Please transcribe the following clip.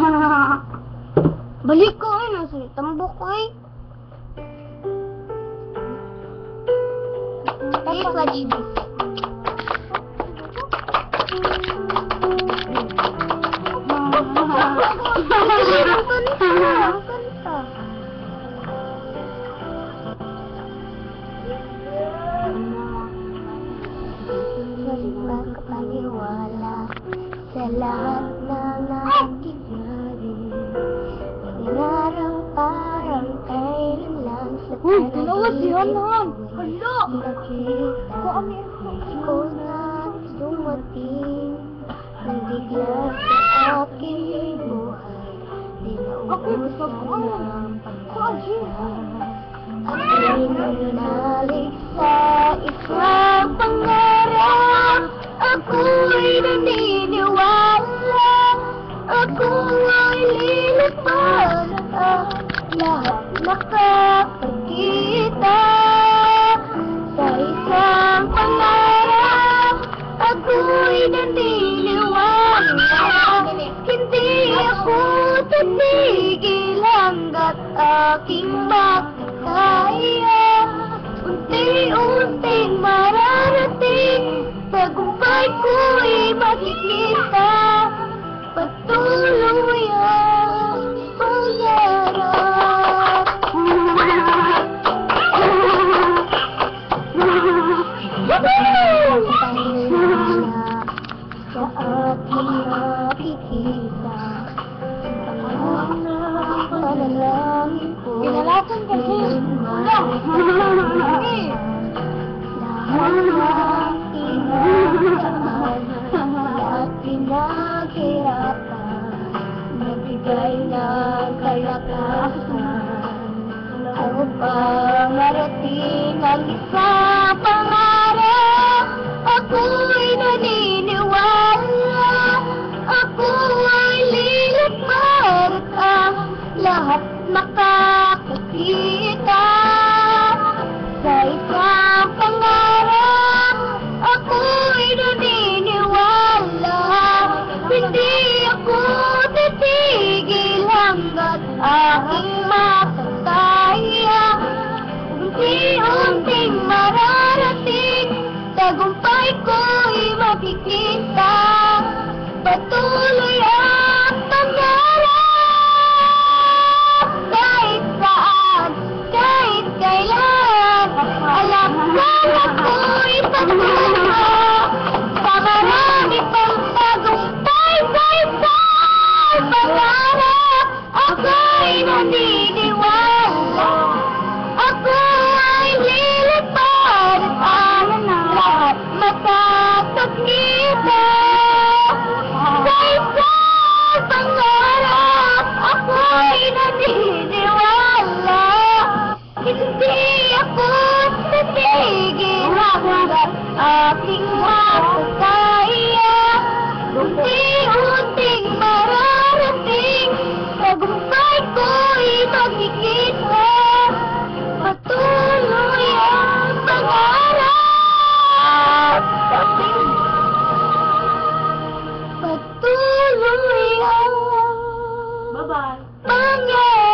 Balik ko ay nasa tambok ko ay. Please watch this. Ang kanta, lahat ng nangyari. Inarang parang kailan lang sa Uy, dalawa si Hanan. Hala! Nakita ko na dumating Nang bigla sa aking buhay Dinaubusan ng pag-asa Ako'y nananalig sa isang pangarap Ako'y naniniwala aking makakaya. Unti-unting mararating Tagumpay ko'y makikita. Patuloy ang pangarap. Sa aking nakikita Panalangin ko Pinalasan kasi. Nagbigay ng kalakasan Upang marating ang isang pangarap lahat Vamos, Bye-bye.